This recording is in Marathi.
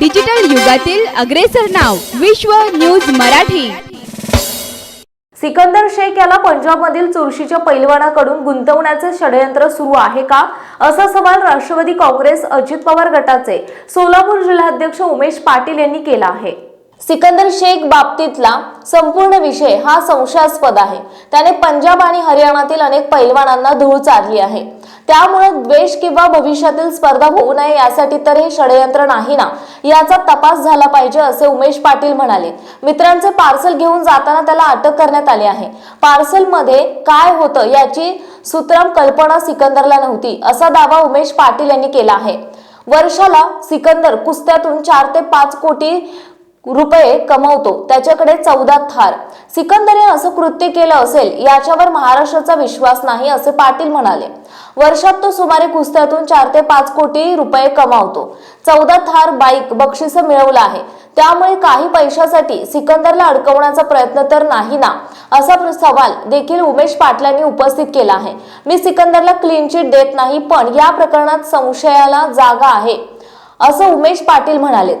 डिजिटल युगातील अग्रेसर नाव विश्व न्यूज मराठी. सिकंदर शेख याला पंजाबमधील चुरशीच्या पैलवानाकडून गुंतवण्याचे षडयंत्र सुरू आहे का? असा सवाल राष्ट्रवादी काँग्रेस अजित पवार गटाचे सोलापूर जिल्हाध्यक्ष उमेश पाटील यांनी केला आहे. सिकंदर शेख बाबतीतला संपूर्ण विषय हा संशयास्पद आहे. त्याने पंजाब आणि हरियाणातील अनेक पैलवानांना धूळ चारली आहे. त्यामुळे द्वेष किंवा भविष्यातील स्पर्धा होऊ नये यासाठी तर हे षडयंत्र नाही ना? याचा तपास झाला पाहिजे असे उमेश पाटील म्हणाले. मित्रांचे पार्सल घेऊन जाताना त्याला अटक करण्यात आली आहे. पार्सलमध्ये काय होतं याची सुतराम कल्पना सिकंदरला नव्हती असा दावा उमेश पाटील यांनी केला आहे. वर्षाला सिकंदर कुस्त्यातून चार ते पाच कोटी रुपये कमवतो त्याच्याकडे चौदा थार. सिकंदरने असं कृत्य केलं असेल याच्यावर महाराष्ट्राचा विश्वास नाही असे पाटील म्हणाले. वर्षात तो सुमारे कुस्त्यातून चार ते पाच कोटी रुपये कमावतो. चौदा थार बाईक बक्षीस मिळवलं आहे. त्यामुळे काही पैशासाठी सिकंदरला अडकवण्याचा प्रयत्न तर नाही ना? असा सवाल देखील उमेश पाटलांनी उपस्थित केला आहे. मी सिकंदरला क्लीन चिट देत नाही पण या प्रकरणात संशयाला जागा आहे असं उमेश पाटील म्हणालेत.